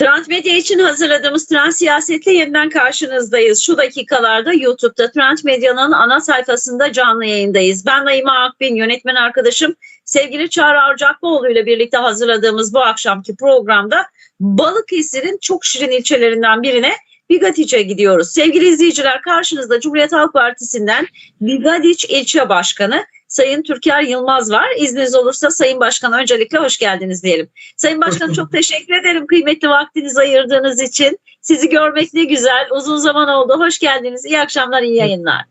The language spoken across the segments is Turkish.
Trans Medya için hazırladığımız Trans Siyaset'le yeniden karşınızdayız. Şu dakikalarda YouTube'da Trans Medya'nın ana sayfasında canlı yayındayız. Ben Naima Akbin, yönetmen arkadaşım sevgili Çağrı Arcaklıoğlu ile birlikte hazırladığımız bu akşamki programda Balıkesir'in çok şirin ilçelerinden birine Bigadiç'e gidiyoruz. Sevgili izleyiciler karşınızda Cumhuriyet Halk Partisi'nden Bigadiç İlçe Başkanı Sayın Türker Yılmaz var. İzniniz olursa Sayın Başkan öncelikle hoş geldiniz diyelim. Sayın Başkanım çok teşekkür ederim kıymetli vaktinizi ayırdığınız için. Sizi görmek ne güzel. Uzun zaman oldu. Hoş geldiniz. İyi akşamlar, iyi yayınlar.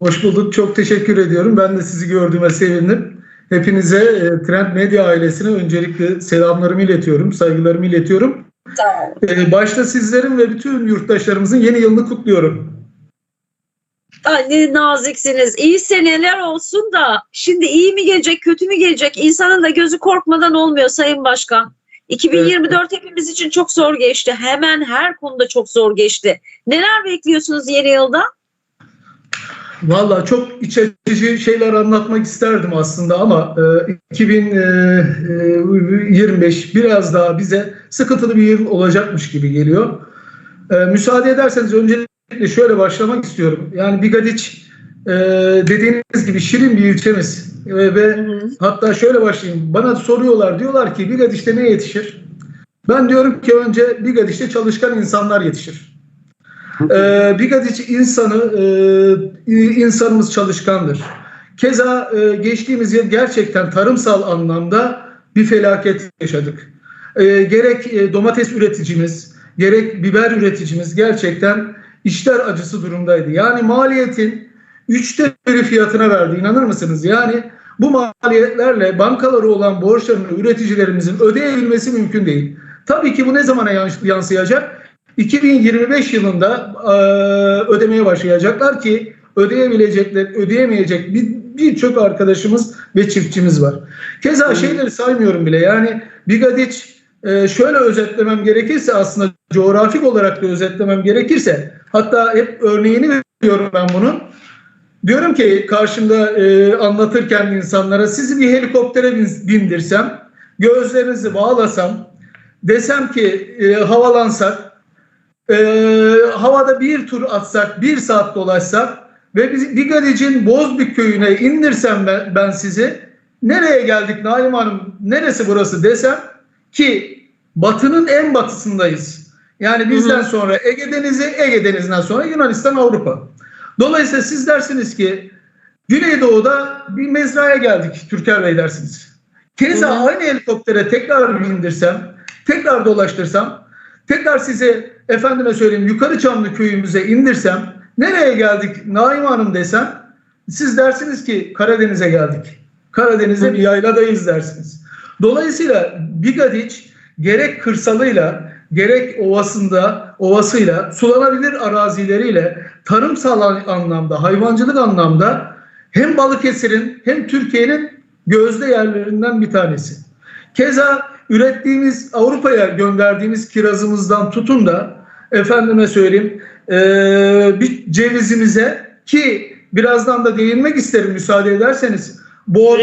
Hoş bulduk. Çok teşekkür ediyorum. Ben de sizi gördüğüme sevindim. Hepinize e, Trend Medya ailesine öncelikle selamlarımı iletiyorum, saygılarımı iletiyorum. Tamam. E, başta sizlerin ve bütün yurttaşlarımızın yeni yılını kutluyorum. Ay ne naziksiniz. İyi seneler olsun da şimdi iyi mi gelecek, kötü mü gelecek? İnsanın da gözü korkmadan olmuyor Sayın Başkan. 2024 hepimiz için çok zor geçti. Hemen her konuda çok zor geçti. Neler bekliyorsunuz yeni yılda? Valla çok iç açıcı şeyler anlatmak isterdim aslında ama e, 2025 biraz daha bize sıkıntılı bir yıl olacakmış gibi geliyor. E, müsaade ederseniz öncelikle şöyle başlamak istiyorum. Yani Bigadiç e, dediğiniz gibi şirin bir ilçemiz E, ve hatta şöyle başlayayım. Bana soruyorlar diyorlar ki Bigadiç'te ne yetişir? Ben diyorum ki önce Bigadiç'te çalışkan insanlar yetişir. Ee, Bigadiç insanı, e, insanımız çalışkandır. Keza e, geçtiğimiz yıl gerçekten tarımsal anlamda bir felaket yaşadık. E, gerek e, domates üreticimiz, gerek biber üreticimiz gerçekten işler acısı durumdaydı. Yani maliyetin üçte biri fiyatına verdi. İnanır mısınız? Yani bu maliyetlerle bankaları olan borçlarını üreticilerimizin ödeyebilmesi mümkün değil. Tabii ki bu ne zamana yans- yansıyacak? 2025 yılında e, ödemeye başlayacaklar ki ödeyebilecekler, ödeyemeyecek bir birçok arkadaşımız ve çiftçimiz var. Keza şeyleri saymıyorum bile. Yani Bigadiç e, şöyle özetlemem gerekirse aslında coğrafik olarak da özetlemem gerekirse hatta hep örneğini veriyorum ben bunun. Diyorum ki karşımda e, anlatırken insanlara sizi bir helikoptere bin- bindirsem, gözlerinizi bağlasam, desem ki e, havalansak, e, havada bir tur atsak, bir saat dolaşsak ve biz Bigadic'in Bozbük köyüne indirsem ben, ben sizi, nereye geldik Naim Hanım, neresi burası desem ki batının en batısındayız. Yani bizden sonra Ege Denizi, Ege Denizi'nden sonra Yunanistan, Avrupa. Dolayısıyla siz dersiniz ki Güneydoğu'da bir mezraya geldik Türker Bey dersiniz. Keza aynı helikoptere tekrar bindirsem, tekrar dolaştırsam, tekrar size efendime söyleyeyim yukarı Çamlı köyümüze indirsem, nereye geldik Naim Hanım desem, siz dersiniz ki Karadeniz'e geldik. Karadeniz'de bir yayladayız dersiniz. Dolayısıyla Bigadiç gerek kırsalıyla gerek ovasında ovasıyla sulanabilir arazileriyle tarımsal anlamda hayvancılık anlamda hem Balıkesir'in hem Türkiye'nin gözde yerlerinden bir tanesi. Keza ürettiğimiz Avrupa'ya gönderdiğimiz kirazımızdan tutun da efendime söyleyeyim eee, bir cevizimize ki birazdan da değinmek isterim müsaade ederseniz bor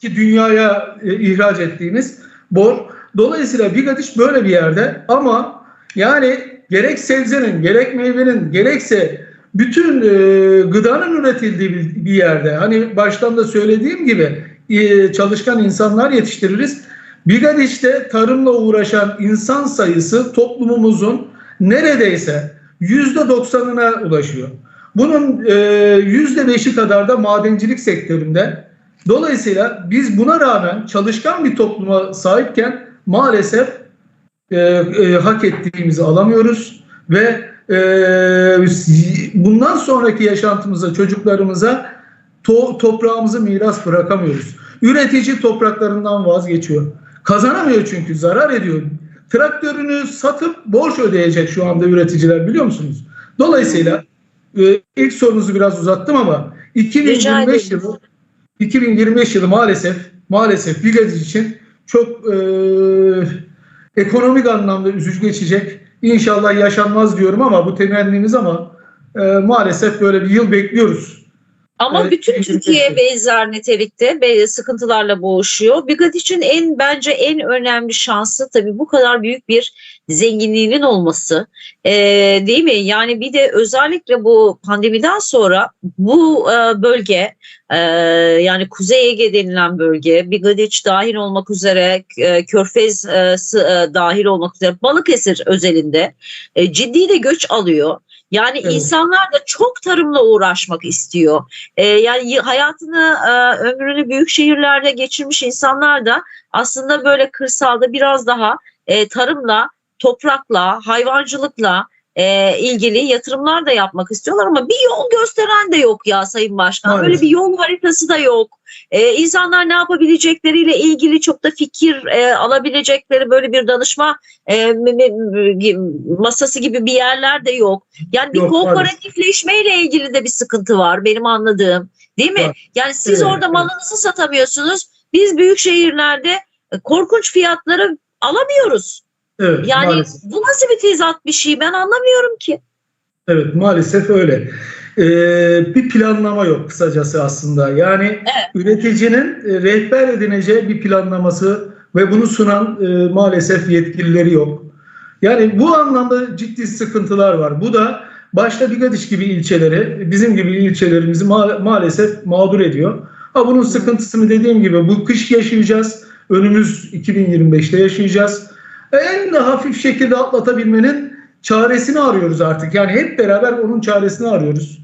ki dünyaya e, ihraç ettiğimiz bor. Dolayısıyla Bigadiş böyle bir yerde ama yani gerek sebzenin, gerek meyvenin, gerekse bütün e, gıdanın üretildiği bir, bir yerde. Hani baştan da söylediğim gibi e, çalışkan insanlar yetiştiririz. Bigadiş'te tarımla uğraşan insan sayısı toplumumuzun neredeyse yüzde doksanına ulaşıyor. Bunun e, yüzde beşi kadar da madencilik sektöründe. Dolayısıyla biz buna rağmen çalışkan bir topluma sahipken maalesef e, e, hak ettiğimizi alamıyoruz ve e, bundan sonraki yaşantımıza, çocuklarımıza to- toprağımızı miras bırakamıyoruz. Üretici topraklarından vazgeçiyor. Kazanamıyor çünkü zarar ediyor. Traktörünü satıp borç ödeyecek şu anda üreticiler biliyor musunuz? Dolayısıyla e, ilk sorunuzu biraz uzattım ama Rica 2025 ederim. yılı 2025 yılı maalesef maalesef Bigadiç için çok e, ekonomik anlamda üzücü geçecek. İnşallah yaşanmaz diyorum ama bu temennimiz ama e, maalesef böyle bir yıl bekliyoruz. Ama Evet, bütün Türkiye benzer nitelikte be- sıkıntılarla boğuşuyor. Bigat için en bence en önemli şansı tabii bu kadar büyük bir zenginliğinin olması. Ee, değil mi? Yani bir de özellikle bu pandemiden sonra bu e, bölge e, yani Kuzey Ege denilen bölge, Bigadiç dahil olmak üzere, e, Körfez e, e, dahil olmak üzere Balıkesir özelinde e, ciddi de göç alıyor. Yani Evet. insanlar da çok tarımla uğraşmak istiyor. E, yani hayatını, e, ömrünü büyük şehirlerde geçirmiş insanlar da aslında böyle kırsalda biraz daha e, tarımla, toprakla, hayvancılıkla e, ilgili yatırımlar da yapmak istiyorlar ama bir yol gösteren de yok ya Sayın Başkan. Böyle Maalesef. bir yol haritası da yok. E, insanlar ne yapabilecekleriyle ilgili çok da fikir e, alabilecekleri böyle bir danışma e, masası gibi bir yerler de yok. Yani bir Yok, kooperatifleşmeyle ilgili de bir sıkıntı var benim anladığım. Değil mi? Var. Yani siz Evet, orada evet. malınızı satamıyorsunuz. Biz büyük şehirlerde e, korkunç fiyatları alamıyoruz. Evet, Yani maalesef. bu nasıl bir tezat bir şey ben anlamıyorum ki. Evet maalesef öyle. Ee, bir planlama yok kısacası aslında. Yani üreticinin e, rehber edineceği bir planlaması ve bunu sunan e, maalesef yetkilileri yok. Yani bu anlamda ciddi sıkıntılar var. Bu da başta Bigadiş gibi ilçeleri, bizim gibi ilçelerimizi ma- maalesef mağdur ediyor. Ha bunun sıkıntısını dediğim gibi bu kış yaşayacağız. Önümüz 2025'te yaşayacağız. En hafif şekilde atlatabilmenin çaresini arıyoruz artık. Yani hep beraber onun çaresini arıyoruz.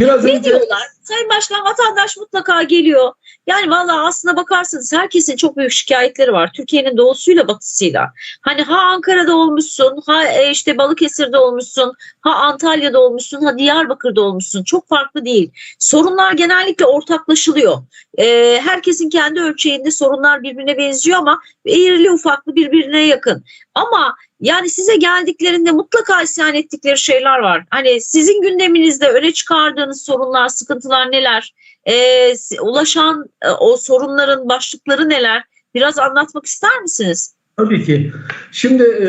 Biraz Ne önce diyorlar? Sayın Başkan vatandaş mutlaka geliyor. Yani vallahi aslına bakarsanız herkesin çok büyük şikayetleri var. Türkiye'nin doğusuyla batısıyla. Hani ha Ankara'da olmuşsun, ha e, işte Balıkesir'de olmuşsun, ha Antalya'da olmuşsun, ha Diyarbakır'da olmuşsun. Çok farklı değil. Sorunlar genellikle ortaklaşılıyor. Ee, herkesin kendi ölçeğinde sorunlar birbirine benziyor ama eğrili ufaklı birbirine yakın. Ama yani size geldiklerinde mutlaka isyan ettikleri şeyler var. Hani sizin gündeminizde öne çıkardığınız sorunlar, sıkıntılar neler? Si- ulaşan e, o sorunların başlıkları neler? Biraz anlatmak ister misiniz? Tabii ki. Şimdi e,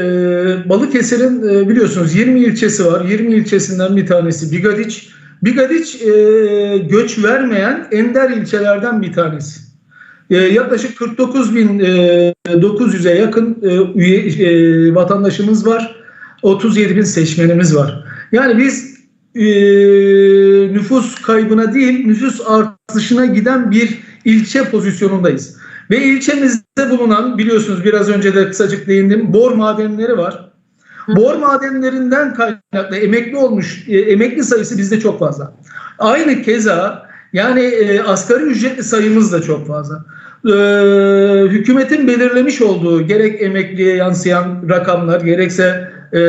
Balıkesir'in e, biliyorsunuz 20 ilçesi var. 20 ilçesinden bir tanesi Bigadiç. Bigadiç e, göç vermeyen ender ilçelerden bir tanesi. E, yaklaşık 49.900'e yakın e, üye e, vatandaşımız var. 37 bin seçmenimiz var. Yani biz e, nüfus kaybına değil nüfus artışına giden bir ilçe pozisyonundayız. Ve ilçemizde bulunan biliyorsunuz biraz önce de kısacık değindim bor madenleri var. Bor madenlerinden kaynaklı emekli olmuş e, emekli sayısı bizde çok fazla. Aynı keza yani e, asgari ücretli sayımız da çok fazla. E, hükümetin belirlemiş olduğu gerek emekliye yansıyan rakamlar gerekse e,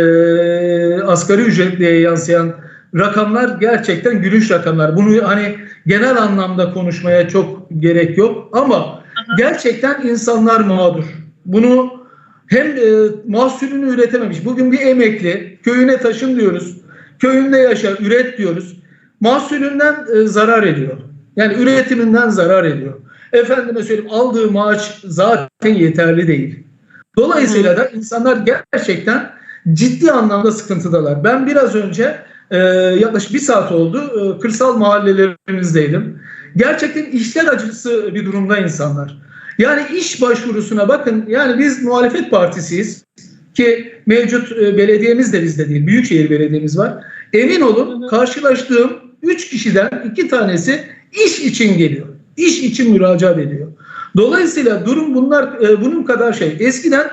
asgari ücretliye yansıyan rakamlar gerçekten gülünç rakamlar. Bunu hani genel anlamda konuşmaya çok gerek yok ama gerçekten insanlar mağdur. Bunu hem e, mahsulünü üretememiş. Bugün bir emekli köyüne taşın diyoruz. Köyünde yaşa, üret diyoruz. Mahsulünden e, zarar ediyor. Yani üretiminden zarar ediyor. Efendime söyleyeyim aldığı maaş zaten yeterli değil. Dolayısıyla da insanlar gerçekten ciddi anlamda sıkıntıdalar. Ben biraz önce e, yaklaşık bir saat oldu e, kırsal mahallelerimizdeydim. Gerçekten işler acısı bir durumda insanlar. Yani iş başvurusuna bakın yani biz muhalefet partisiyiz ki mevcut e, belediyemiz de bizde değil. Büyükşehir belediyemiz var. Emin olun karşılaştığım 3 kişiden 2 tanesi iş için geliyor. İş için müracaat ediyor. Dolayısıyla durum bunlar e, bunun kadar şey. Eskiden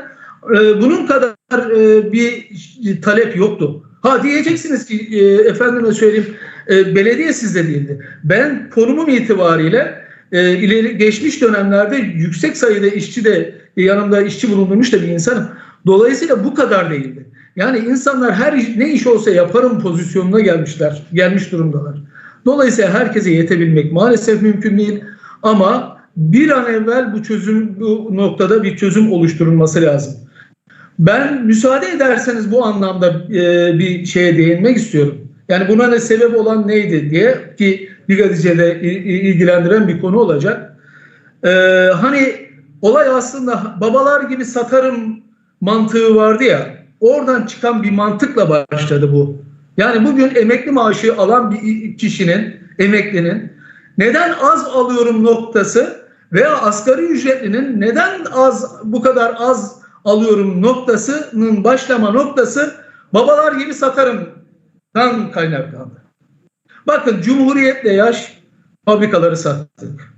e, bunun kadar e, bir talep yoktu. Ha diyeceksiniz ki e, efendime söyleyeyim e, belediye sizde değildi. Ben konumum itibariyle e, ileri geçmiş dönemlerde yüksek sayıda işçi de yanımda işçi bulundurmuş da bir insanım. Dolayısıyla bu kadar değildi. Yani insanlar her ne iş olsa yaparım pozisyonuna gelmişler, gelmiş durumdalar. Dolayısıyla herkese yetebilmek maalesef mümkün değil ama bir an evvel bu çözüm bu noktada bir çözüm oluşturulması lazım. Ben müsaade ederseniz bu anlamda e, bir şeye değinmek istiyorum. Yani buna ne sebep olan neydi diye ki Bigadice'de i- i- ilgilendiren bir konu olacak. Ee, hani olay aslında babalar gibi satarım mantığı vardı ya. Oradan çıkan bir mantıkla başladı bu. Yani bugün emekli maaşı alan bir kişinin, emeklinin neden az alıyorum noktası veya asgari ücretlinin neden az bu kadar az alıyorum noktasının başlama noktası babalar gibi satarımdan kaynaklandı. Bakın Cumhuriyet'le yaş fabrikaları sattık.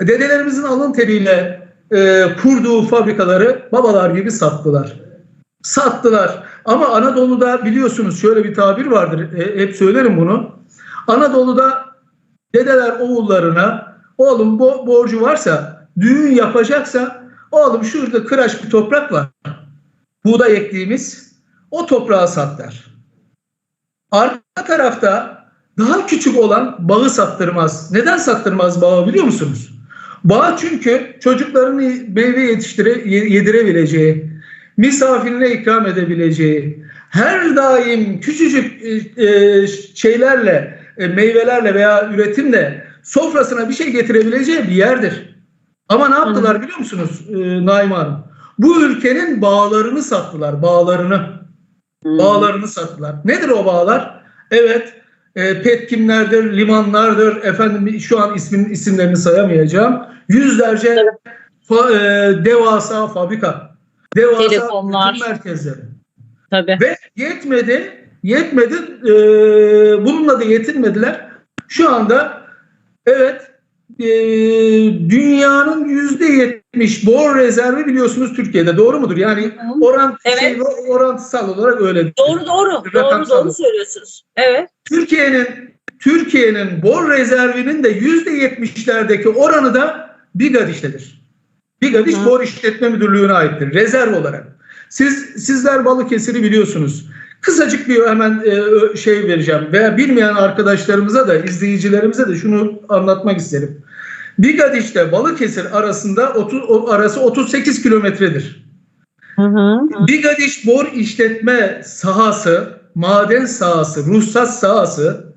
Dedelerimizin alın teriyle e, kurduğu fabrikaları babalar gibi sattılar. Sattılar. Ama Anadolu'da biliyorsunuz şöyle bir tabir vardır. E, hep söylerim bunu. Anadolu'da dedeler oğullarına oğlum bo borcu varsa düğün yapacaksa oğlum şurada kıraç bir toprak var. Buğday ektiğimiz o toprağı satlar. Arka tarafta daha küçük olan bağı sattırmaz. Neden sattırmaz bağı biliyor musunuz? Bağ çünkü çocuklarını meyve yetiştire, yedirebileceği, misafirine ikram edebileceği, her daim küçücük e, şeylerle, e, meyvelerle veya üretimle sofrasına bir şey getirebileceği bir yerdir. Ama ne yaptılar biliyor musunuz e, Naime Hanım? Bu ülkenin bağlarını sattılar, bağlarını. Bağlarını sattılar. Nedir o bağlar? Evet, e, petkimlerdir, limanlardır, efendim şu an ismin isimlerini sayamayacağım. Yüzlerce fa, e, devasa fabrika, devasa Telefonlar. merkezleri. Tabii. Ve yetmedi, yetmedi, e, bununla da yetinmediler. Şu anda evet e, dünyanın yüzde yetmiş bor rezervi biliyorsunuz Türkiye'de doğru mudur? Yani orant, Evet. şey, orantısal olarak öyle. Doğru doğru. Doğru doğru söylüyorsunuz. Evet. Türkiye'nin Türkiye'nin bor rezervinin de yüzde yetmişlerdeki oranı da Bigadiş'tedir. Bigadiş Hı. Bor İşletme Müdürlüğü'ne aittir. Rezerv olarak. Siz sizler Balıkesir'i biliyorsunuz. Kısacık bir hemen e, şey vereceğim veya bilmeyen arkadaşlarımıza da izleyicilerimize de şunu anlatmak isterim. Bigadiş'te Balıkesir arasında 30, o- arası 38 kilometredir. Hı hı. Bigadiş Bor işletme sahası, maden sahası, ruhsat sahası.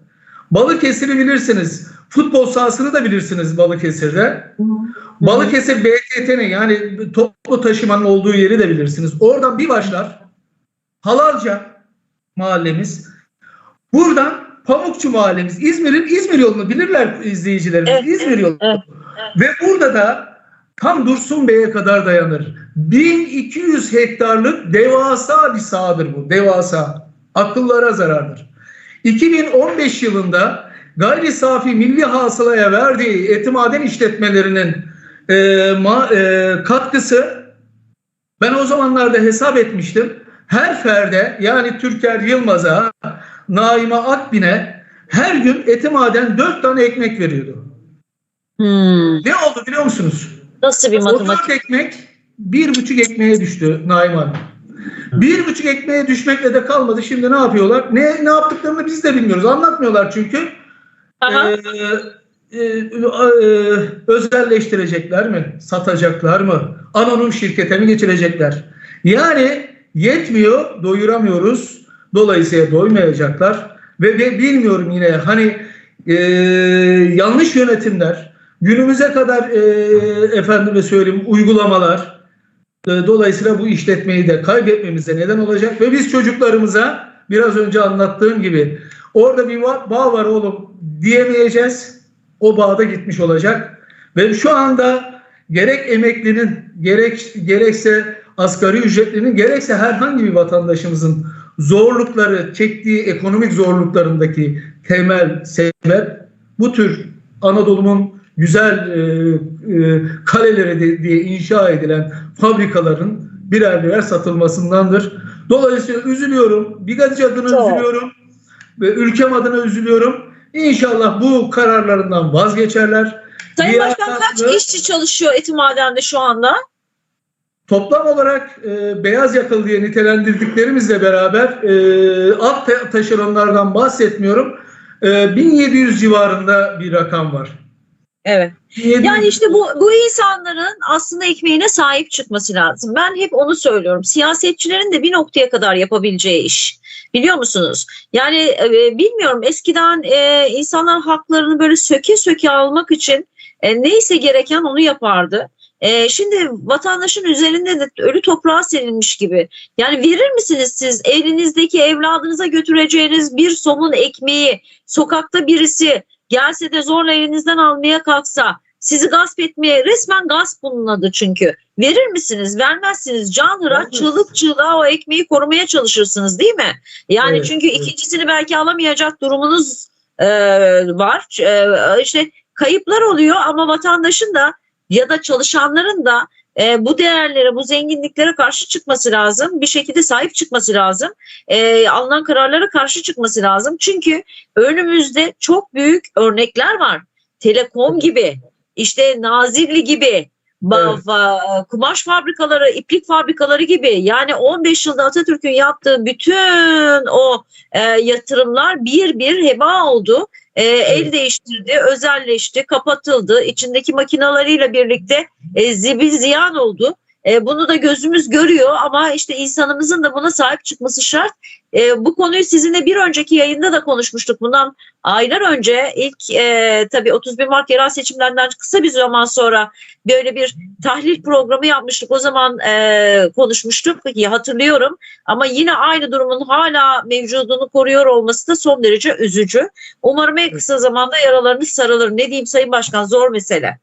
Balıkesir'i bilirsiniz. Futbol sahasını da bilirsiniz Balıkesir'de. Balıkesir BTT'nin yani toplu taşımanın olduğu yeri de bilirsiniz. Oradan bir başlar. Halalca mahallemiz. Buradan Pamukçu mahallemiz. İzmir'in İzmir yolunu bilirler izleyicilerimiz. Evet, İzmir yolu. evet, Ve burada da tam Dursun Bey'e kadar dayanır. 1200 hektarlık devasa bir sahadır bu. Devasa. Akıllara zarardır. 2015 yılında gayri safi milli hasılaya verdiği etimaden işletmelerinin e, ma- e, katkısı ben o zamanlarda hesap etmiştim. Her ferde yani Türker Yılmaz'a, Naime Akbin'e her gün etimaden 4 tane ekmek veriyordu. Hmm. Ne oldu biliyor musunuz? Nasıl bir O matematik? dört ekmek bir buçuk ekmeğe düştü Naim Hanım. Bir buçuk ekmeğe düşmekle de kalmadı. Şimdi ne yapıyorlar? Ne ne yaptıklarını biz de bilmiyoruz. Anlatmıyorlar çünkü. Aha. Ee, e, e, özelleştirecekler mi? Satacaklar mı? Anonim şirkete mi geçirecekler? Yani yetmiyor, doyuramıyoruz. Dolayısıyla doymayacaklar. Ve, ve bilmiyorum yine hani e, yanlış yönetimler, günümüze kadar e, efendime söyleyeyim uygulamalar e, dolayısıyla bu işletmeyi de kaybetmemize neden olacak ve biz çocuklarımıza biraz önce anlattığım gibi orada bir bağ, var oğlum diyemeyeceğiz. O bağda gitmiş olacak ve şu anda gerek emeklinin gerek gerekse asgari ücretlinin gerekse herhangi bir vatandaşımızın zorlukları çektiği ekonomik zorluklarındaki temel sebep bu tür Anadolu'nun güzel e, e, kaleleri de- diye inşa edilen fabrikaların birer birer satılmasındandır. Dolayısıyla üzülüyorum. Bigadiç adına Çok. üzülüyorum. Ve ülkem adına üzülüyorum. İnşallah bu kararlarından vazgeçerler. Sayın Başkan kaç işçi çalışıyor Etimaden'de şu anda? Toplam olarak e, beyaz yakalı diye nitelendirdiklerimizle beraber e, alt ta- taşeronlardan bahsetmiyorum. E, 1700 civarında bir rakam var. Evet. 1700 Yani işte bu, bu insanların aslında ekmeğine sahip çıkması lazım. Ben hep onu söylüyorum. Siyasetçilerin de bir noktaya kadar yapabileceği iş. Biliyor musunuz? Yani e, bilmiyorum eskiden e, insanlar haklarını böyle söke söke almak için e, neyse gereken onu yapardı. E, şimdi vatandaşın üzerinde de ölü toprağa serilmiş gibi. Yani verir misiniz siz elinizdeki evladınıza götüreceğiniz bir somun ekmeği sokakta birisi gelse de zorla elinizden almaya kalksa sizi gasp etmeye resmen gasp bunun adı çünkü. Verir misiniz? Vermezsiniz. Canhıraş Vermez. çığlık çığlığa o ekmeği korumaya çalışırsınız değil mi? Yani Evet, çünkü evet. ikincisini belki alamayacak durumunuz e, var. E, işte kayıplar oluyor ama vatandaşın da ya da çalışanların da e, bu değerlere, bu zenginliklere karşı çıkması lazım. Bir şekilde sahip çıkması lazım. E, alınan kararlara karşı çıkması lazım. Çünkü önümüzde çok büyük örnekler var. Telekom gibi, işte Nazilli gibi, Evet. kumaş fabrikaları, iplik fabrikaları gibi. Yani 15 yılda Atatürk'ün yaptığı bütün o e, yatırımlar bir bir heba oldu. E, El değiştirdi, özelleşti, kapatıldı. İçindeki makinalarıyla birlikte e, zibil ziyan oldu. E, bunu da gözümüz görüyor ama işte insanımızın da buna sahip çıkması şart. E, bu konuyu sizinle bir önceki yayında da konuşmuştuk. Bundan aylar önce ilk e, tabii 31 Mart yerel seçimlerinden kısa bir zaman sonra böyle bir tahlil programı yapmıştık. O zaman e, konuşmuştuk. Peki hatırlıyorum. Ama yine aynı durumun hala mevcudunu koruyor olması da son derece üzücü. Umarım en kısa zamanda yaralarınız sarılır. Ne diyeyim Sayın Başkan zor mesele.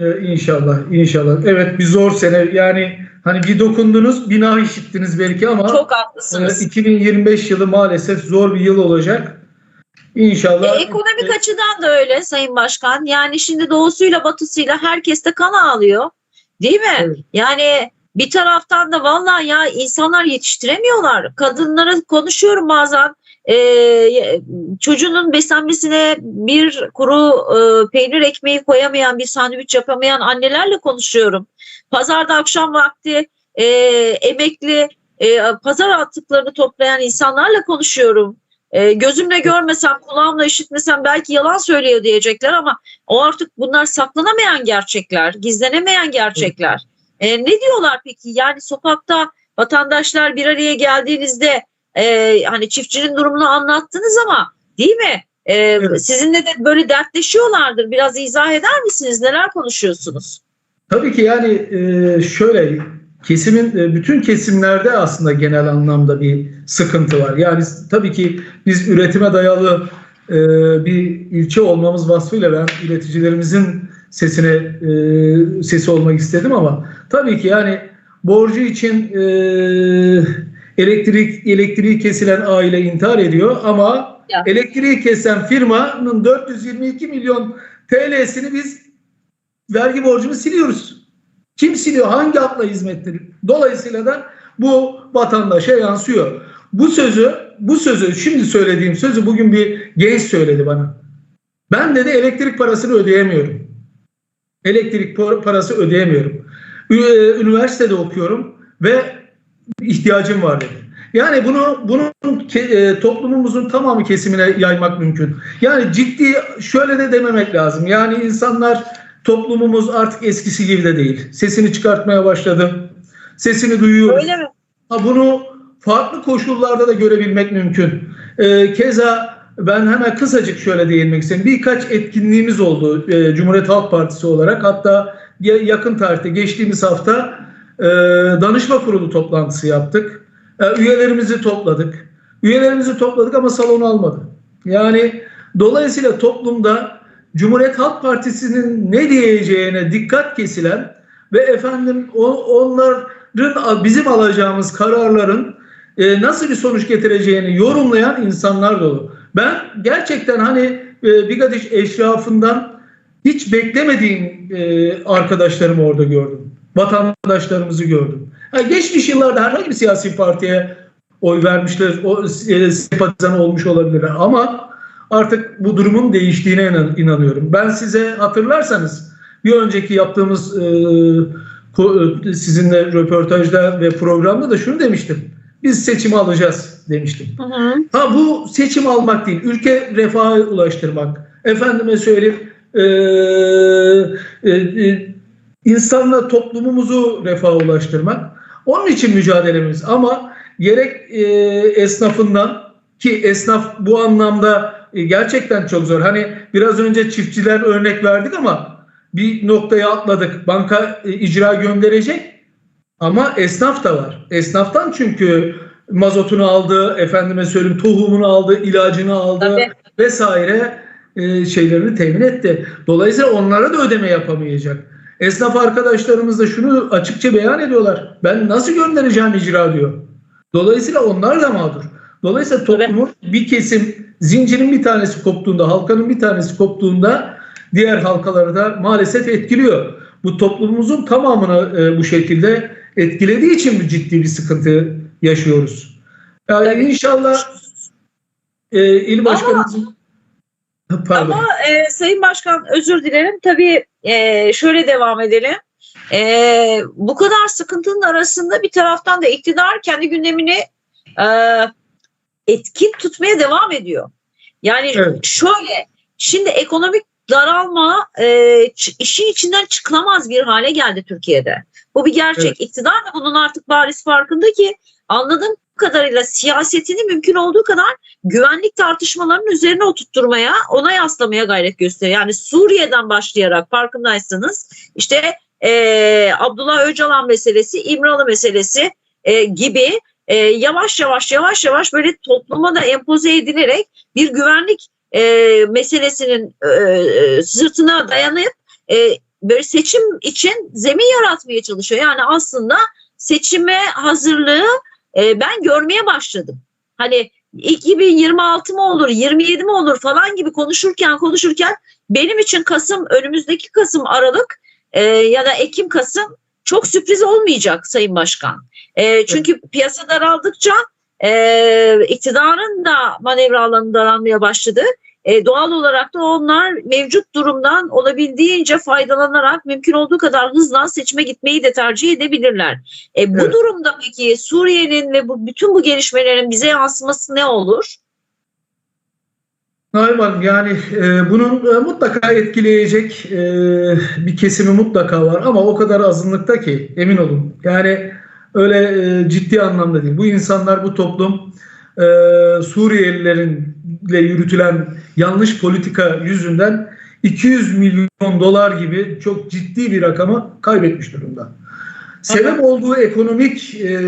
Ee, inşallah, inşallah. Evet bir zor sene. Yani hani bir dokundunuz, bina işittiniz belki ama Çok e, haklısınız. 2025 yılı maalesef zor bir yıl olacak. E, İnşallah. ekonomik açıdan da öyle Sayın Başkan. Yani şimdi doğusuyla batısıyla herkes de kan ağlıyor. Değil mi? Evet. Yani bir taraftan da vallahi ya insanlar yetiştiremiyorlar. Kadınlara konuşuyorum bazen. Ee, çocuğunun beslenmesine bir kuru e, peynir ekmeği koyamayan, bir sandviç yapamayan annelerle konuşuyorum. Pazarda akşam vakti e, emekli e, pazar atıklarını toplayan insanlarla konuşuyorum. E, gözümle görmesem, kulağımla işitmesem belki yalan söylüyor diyecekler ama o artık bunlar saklanamayan gerçekler, gizlenemeyen gerçekler. E, ne diyorlar peki? Yani sokakta vatandaşlar bir araya geldiğinizde e, hani çiftçinin durumunu anlattınız ama değil mi? E, Evet. Sizinle de böyle dertleşiyorlardır. Biraz izah eder misiniz? Neler konuşuyorsunuz? Tabii ki yani e, şöyle kesimin e, bütün kesimlerde aslında genel anlamda bir sıkıntı var. Yani tabii ki biz üretime dayalı e, bir ilçe olmamız vasfıyla ben üreticilerimizin sesine e, sesi olmak istedim ama tabii ki yani borcu için e, elektrik elektriği kesilen aile intihar ediyor ama Ya. elektriği kesen firmanın 422 milyon TL'sini biz vergi borcunu siliyoruz. Kim siliyor? Hangi hakla hizmetleri? Dolayısıyla da bu vatandaşa yansıyor. Bu sözü, bu sözü, şimdi söylediğim sözü bugün bir genç söyledi bana. Ben dedi elektrik parasını ödeyemiyorum. Elektrik par- parası ödeyemiyorum. Ü- Üniversitede okuyorum ve ihtiyacım var dedi. Yani bunu bunun e, toplumumuzun tamamı kesimine yaymak mümkün. Yani ciddi şöyle de dememek lazım. Yani insanlar toplumumuz artık eskisi gibi de değil. Sesini çıkartmaya başladı. Sesini duyuyoruz. Öyle mi? Ha, bunu farklı koşullarda da görebilmek mümkün. Ee, keza ben hemen kısacık şöyle değinmek istedim. Birkaç etkinliğimiz oldu e, Cumhuriyet Halk Partisi olarak. Hatta ya- yakın tarihte geçtiğimiz hafta e, danışma kurulu toplantısı yaptık. E, üyelerimizi topladık. Üyelerimizi topladık ama salon almadı. Yani dolayısıyla toplumda Cumhuriyet Halk Partisi'nin ne diyeceğine dikkat kesilen ve efendim onların bizim alacağımız kararların e, nasıl bir sonuç getireceğini yorumlayan insanlar dolu. Ben gerçekten hani e, Bigadiş eşrafından hiç beklemediğim e, arkadaşlarımı orada gördüm. Vatandaşlarımızı gördüm. Ha, geçmiş yıllarda herhangi bir siyasi partiye oy vermişler, o e, sempatizan olmuş olabilirler ama artık bu durumun değiştiğine inan- inanıyorum. Ben size hatırlarsanız bir önceki yaptığımız e, e, sizinle röportajda ve programda da şunu demiştim. Biz seçimi alacağız demiştim. Hı hı. Ha bu seçim almak değil, ülke refaha ulaştırmak. Efendime söyleyeyim, e, e, e, insanla toplumumuzu refaha ulaştırmak. Onun için mücadelemiz. Ama gerek e, esnafından ki esnaf bu anlamda e, gerçekten çok zor. Hani biraz önce çiftçiler örnek verdik ama bir noktaya atladık. Banka e, icra gönderecek ama esnaf da var. Esnaftan çünkü mazotunu aldı, efendime söyleyeyim tohumunu aldı, ilacını aldı Tabii. vesaire. e, şeylerini temin etti. Dolayısıyla onlara da ödeme yapamayacak. Esnaf arkadaşlarımız da şunu açıkça beyan ediyorlar. Ben nasıl göndereceğim icra diyor. Dolayısıyla onlar da mağdur. Dolayısıyla toplumun bir kesim zincirin bir tanesi koptuğunda, halkanın bir tanesi koptuğunda diğer halkaları da maalesef etkiliyor. Bu toplumumuzun tamamını e, bu şekilde etkilediği için ciddi bir sıkıntı yaşıyoruz. Yani inşallah e, il başkanımızın Pardon. Ama e, Sayın Başkan özür dilerim. Tabii e, şöyle devam edelim. E, bu kadar sıkıntının arasında bir taraftan da iktidar kendi gündemini e, etkin tutmaya devam ediyor. Yani Evet. şöyle şimdi ekonomik daralma e, işin içinden çıkılamaz bir hale geldi Türkiye'de. Bu bir gerçek. Evet. İktidar da bunun artık bariz farkında ki anladığım kadarıyla siyasetini mümkün olduğu kadar güvenlik tartışmalarının üzerine oturtturmaya, ona yaslamaya gayret gösteriyor. Yani Suriye'den başlayarak farkındaysanız işte eee, Abdullah Öcalan meselesi, İmralı meselesi eee, gibi eee, yavaş yavaş yavaş yavaş böyle topluma da empoze edilerek bir güvenlik eee, meselesinin eee, sırtına dayanıp eee, böyle seçim için zemin yaratmaya çalışıyor. Yani aslında seçime hazırlığı eee, ben görmeye başladım. Hani 2026 mı olur, 27 mi olur falan gibi konuşurken konuşurken benim için Kasım önümüzdeki Kasım Aralık e, ya da Ekim Kasım çok sürpriz olmayacak Sayın Başkan. E, çünkü piyasa daraldıkça e, iktidarın da manevra alanı daralmaya başladı. E, doğal olarak da onlar mevcut durumdan olabildiğince faydalanarak mümkün olduğu kadar hızla seçime gitmeyi de tercih edebilirler. E, bu Evet. durumda peki Suriye'nin ve bu bütün bu gelişmelerin bize yansıması ne olur? Nayman yani e, bunun e, mutlaka etkileyecek e, bir kesimi mutlaka var ama o kadar azınlıkta ki emin olun. Yani öyle e, ciddi anlamda değil. Bu insanlar bu toplum e, Suriyelilerinle yürütülen yanlış politika yüzünden 200 milyon dolar gibi çok ciddi bir rakamı kaybetmiş durumda. Sebep olduğu ekonomik e,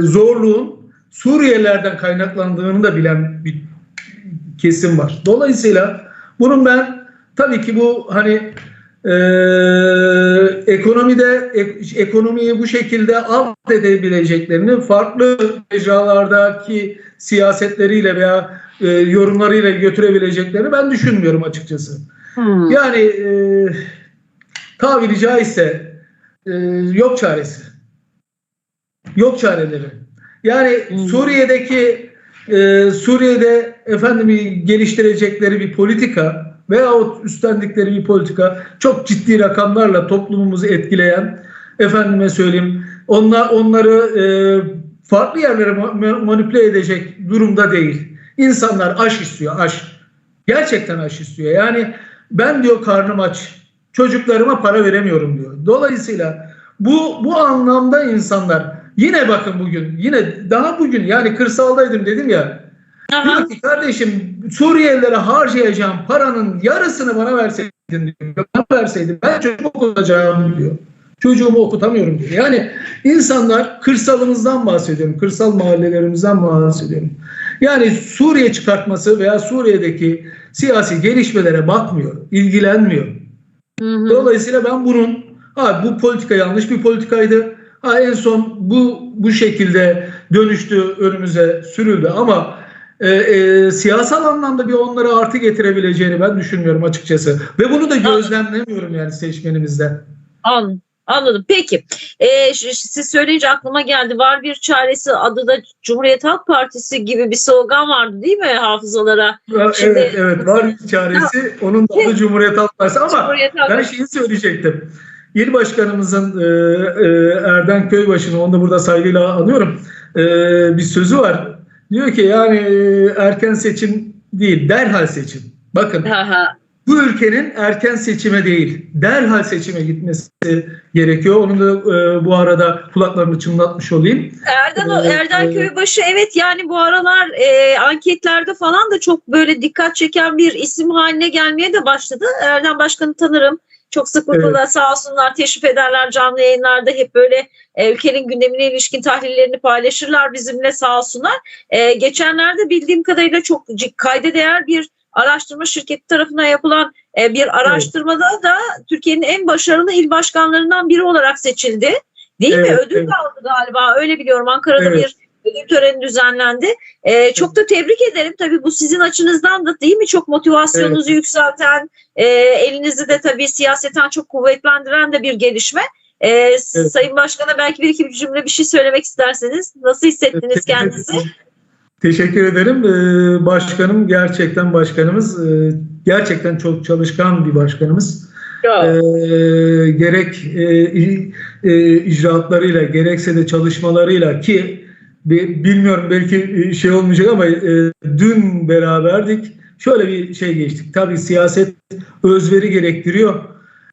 zorluğun Suriyelilerden kaynaklandığını da bilen bir kesim var. Dolayısıyla bunun ben tabii ki bu hani e, ekonomide ek- ekonomiyi bu şekilde alt edebileceklerini farklı mecralardaki siyasetleriyle veya e, yorumlarıyla götürebileceklerini ben düşünmüyorum açıkçası. Yani e, tabiri caizse e, yok çaresi. Yok çareleri. Yani Hmm. Suriye'deki e, Suriye'de efendim geliştirecekleri bir politika veyahut üstlendikleri bir politika çok ciddi rakamlarla toplumumuzu etkileyen efendime söyleyeyim onlar onları e, farklı yerlere ma- manipüle edecek durumda değil. İnsanlar aş istiyor, aş. Gerçekten aş istiyor. Yani ben diyor karnım aç. Çocuklarıma para veremiyorum diyor. Dolayısıyla bu bu anlamda insanlar yine bakın bugün yine daha bugün yani kırsaldaydım dedim ya Aha. diyor kardeşim Suriyelilere harcayacağım paranın yarısını bana verseydin diyor. Bana verseydin ben çocuğumu okutacağım diyor. Çocuğumu okutamıyorum diyor. Yani insanlar kırsalımızdan bahsediyorum. Kırsal mahallelerimizden bahsediyorum. Yani Suriye çıkartması veya Suriye'deki siyasi gelişmelere bakmıyor, ilgilenmiyor. Hı hı. Dolayısıyla ben bunun ha bu politika yanlış bir politikaydı. Ha en son bu bu şekilde dönüştü önümüze sürüldü ama e, e, siyasal anlamda bir onlara artı getirebileceğini ben düşünmüyorum açıkçası. Ve bunu da gözlemlemiyorum yani seçmenimizde. An, anladım. Peki. Ee, siz söyleyince aklıma geldi. Var bir çaresi adı da Cumhuriyet Halk Partisi gibi bir slogan vardı değil mi hafızalara? Şimdi- evet evet var bir çaresi. Onun da adı Cumhuriyet Halk Partisi ama Cumhuriyet Halk Ben şeyi söyleyecektim. İl Başkanımızın e, e, Erden Köybaşı'nı, onu da burada saygıyla anıyorum. E, bir sözü var. Diyor ki yani e, erken seçim değil, derhal seçim. Bakın bu ülkenin erken seçime değil, derhal seçime gitmesi gerekiyor. Onu da e, bu arada kulaklarını çınlatmış olayım. Erden, Evet, Erden evet. Köybaşı evet yani bu aralar e, anketlerde falan da çok böyle dikkat çeken bir isim haline gelmeye de başladı. Erden Başkan'ı tanırım. Çok sıklıkla sağ olsunlar teşrif ederler canlı yayınlarda hep böyle e, ülkenin gündemine ilişkin tahlillerini paylaşırlar bizimle sağ olsunlar. E, geçenlerde bildiğim kadarıyla çok kayda değer bir araştırma şirketi tarafından yapılan e, bir araştırmada da Türkiye'nin en başarılı il başkanlarından biri olarak seçildi. Değil mi? Evet, Ödül evet. aldı galiba. Öyle biliyorum. Ankara'da Evet. bir ödül töreni düzenlendi. E, çok da tebrik ederim. Tabii bu sizin açınızdan da değil mi? Çok motivasyonunuzu yükselten, e, elinizi de tabii siyaseten çok kuvvetlendiren de bir gelişme. E, Sayın Başkan'a belki bir iki bir cümle bir şey söylemek isterseniz. Nasıl hissettiniz kendinizi? Teşekkür ederim. Ee, Başkanım gerçekten başkanımız. Ee, Gerçekten çok çalışkan bir başkanımız. Ee, gerek e, e, icraatlarıyla gerekse de çalışmalarıyla ki bilmiyorum belki e, şey olmayacak ama e, dün beraberdik. Şöyle bir şey geçtik. Tabii siyaset özveri gerektiriyor.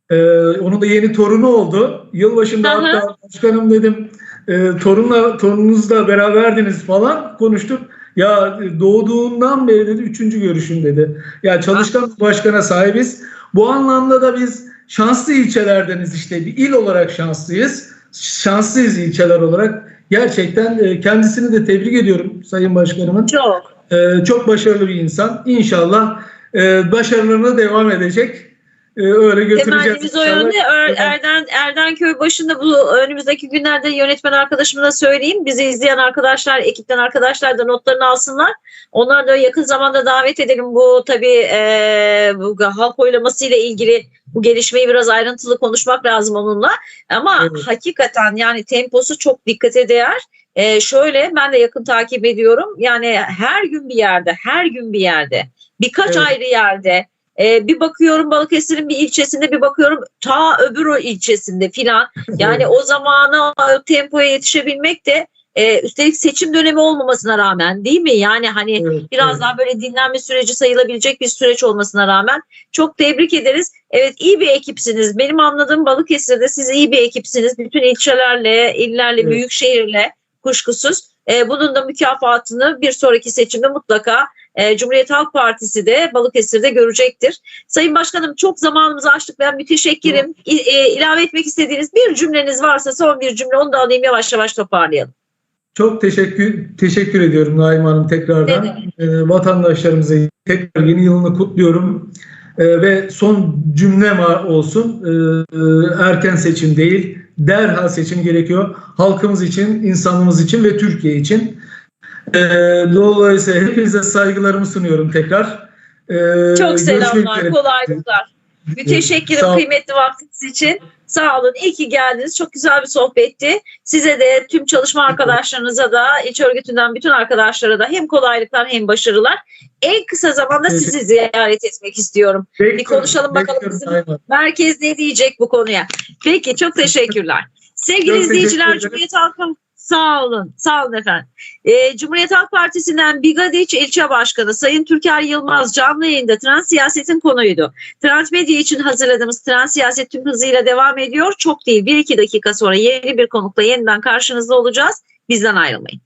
Ee, onun da yeni torunu oldu. Yılbaşında hı. hatta başkanım dedim e, torunla torununuzla beraberdiniz falan konuştuk. Ya e, doğduğundan beri dedi üçüncü görüşüm dedi. Ya çalışkan bir başkana sahibiz. Bu anlamda da biz şanslı ilçelerdeniz işte bir il olarak şanslıyız. Şanslıyız ilçeler olarak. Gerçekten e, kendisini de tebrik ediyorum Sayın Başkanımın. Çok. E, çok başarılı bir insan. İnşallah e, başarılarına devam edecek. E, öyle götüreceğiz. Temennimiz o yönde. Er-. Erden, Erdenköy başında bu önümüzdeki günlerde yönetmen arkadaşıma da söyleyeyim. Bizi izleyen arkadaşlar, ekipten arkadaşlar da notlarını alsınlar. Onları da yakın zamanda davet edelim. Bu tabii e, bu halk oylaması ile ilgili bu gelişmeyi biraz ayrıntılı konuşmak lazım onunla. Ama Evet. hakikaten yani temposu çok dikkate değer. E, şöyle ben de yakın takip ediyorum. Yani her gün bir yerde, her gün bir yerde, birkaç Evet. ayrı yerde ee, bir bakıyorum Balıkesir'in bir ilçesinde bir bakıyorum ta öbür o ilçesinde filan. Yani o zamana o tempoya yetişebilmek de e, üstelik seçim dönemi olmamasına rağmen değil mi? Yani hani Evet, biraz evet. daha böyle dinlenme süreci sayılabilecek bir süreç olmasına rağmen çok tebrik ederiz. Evet iyi bir ekipsiniz. Benim anladığım Balıkesir'de siz iyi bir ekipsiniz. Bütün ilçelerle, illerle, Evet. büyük şehirle kuşkusuz. E, bunun da mükafatını bir sonraki seçimde mutlaka e, Cumhuriyet Halk Partisi de Balıkesir'de görecektir. Sayın Başkanım çok zamanımızı açtık. Ben müteşekkirim. İ, e, ilave etmek istediğiniz bir cümleniz varsa son bir cümle onu da alayım yavaş yavaş toparlayalım. Çok teşekkür teşekkür ediyorum Naim Hanım tekrardan. Ee, vatandaşlarımıza tekrar yeni yılını kutluyorum. Ee, ve son cümlem olsun. Ee, erken seçim değil, derhal seçim gerekiyor. Halkımız için, insanımız için ve Türkiye için. Ee, dolayısıyla hepinize saygılarımı sunuyorum tekrar. Ee, Çok selamlar, kolaylıklar. Müteşekkirim Sağ kıymetli vaktiniz için. Sağ olun. İyi ki geldiniz. Çok güzel bir sohbetti. Size de tüm çalışma arkadaşlarınıza da ilçe örgütünden bütün arkadaşlara da hem kolaylıklar hem başarılar. En kısa zamanda sizi ziyaret etmek istiyorum. Bekliyorum, konuşalım bakalım bizim-. Merkez ne diyecek bu konuya? Peki çok teşekkürler. Sevgili Çok izleyiciler. Cumhuriyet Halk Sağ olun, sağ olun efendim. Ee, Cumhuriyet Halk Partisi'nden Bigadiç İlçe Başkanı Sayın Türker Yılmaz canlı yayında trans siyasetin konuydu. Trans medya için hazırladığımız trans siyaset tüm hızıyla devam ediyor. Çok değil, bir iki dakika sonra yeni bir konukla yeniden karşınızda olacağız. Bizden ayrılmayın.